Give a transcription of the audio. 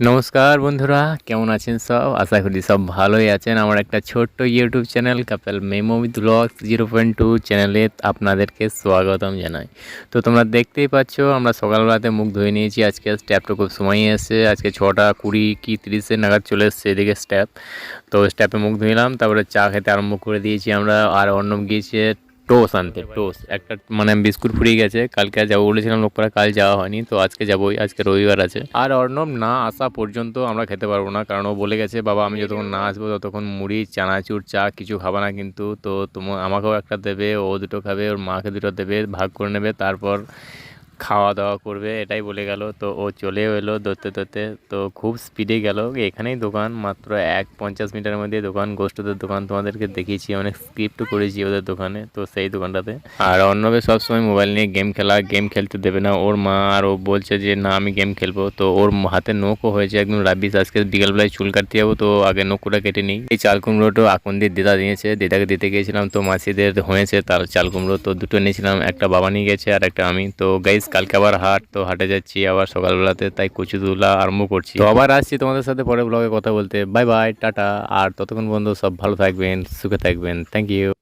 নমস্কার বন্ধুরা, কেমন আছেন সব? আশা করি সব ভালোই আছেন। আমার একটা ছোট্ট YouTube channel, couple memo with blogs zero point two চ্যানেলে আপনাদেরকে স্বাগতম জানাই। তো তোমরা দেখতেই পাচ্ছ, আমরা সকালবেলাতে মুখ ধুয়ে নিয়েছি। আজকে স্ট্যাপটা খুব সময়ই এসছে। আজকে ছটা কুড়ি কি তিরিশে নাগাদ চলে এসছে এদিকে স্ট্যাপ তো স্ট্যাপে মুখ ধুইলাম তারপরে চা খেতে আরম্ভ করে দিয়েছি আমরা। আর অর্ণব গিয়েছে টোস আনতে টোস একটা মানে বিস্কুট ফুরিয়ে গেছে, কালকে যাব বলেছিলাম লোকরা কাল যাওয়া হয়নি, তো আজকে যাবোই, আজকে রবিবার আছে। আর অর্ণব না আসা পর্যন্ত আমরা খেতে পারব না, কারণ ও বলে গেছে, বাবা, আমি যতক্ষণ না আসব, ততক্ষণ মুড়ি, চানাচুর, চা, কিছু খাবা না কিন্তু, তো তোমার আমাকেও একটা দেবে, ও দুটো খাবে, ওর মাকে দুটো দেবে, ভাগ করে নেবে, তারপর খাওয়া দাওয়া করবে, এটাই বলে গেল। তো ও চলেও এলো ধরতে ধরতে। তো খুব স্পিডে গেল। এখানেই দোকান, মাত্র এক পঞ্চাশ মিটারের মধ্যে দোকান, গোষ্ঠদের দোকান তোমাদেরকে দেখিয়েছি। অনেক স্ক্রিপ্টও করেছি ওদের দোকানে, তো সেই দোকানটাতে। আর অন্যবে সবসময় মোবাইল নিয়ে গেম খেলা গেম খেলতে দেবে না। ওর মা আর ও বলছে যে, না, আমি গেম খেলব। তো ওর হাতে নখও হয়েছে একদম রাবিস আজকে বিকেলবেলায় চুল কাটতে যাব, তো আগে নখটা কেটে নিই। এই চাল কুমড়োটা দিয়ে দিদা দিয়েছে। দিদাকে দিতে গিয়েছিলাম, তো মাসিদের হয়েছে তার চাল কুমড়ো। তো দুটো নিয়েছিলাম একটা বাবা নিয়ে গেছে আর একটা আমি। তো গাইস কালকে আবার হাট, তো হাটে যাচ্ছি, আবার সকালবেলাতে তাই কচু তুলা আরম্ভ করছি। তো আবার আসছি তোমাদের সাথে পরে ব্লগে কথা বলতে। Bye bye tata. আর ততক্ষণ বন্ধু সব ভালো থাকবেন, সুখে থাকবেন। Thank you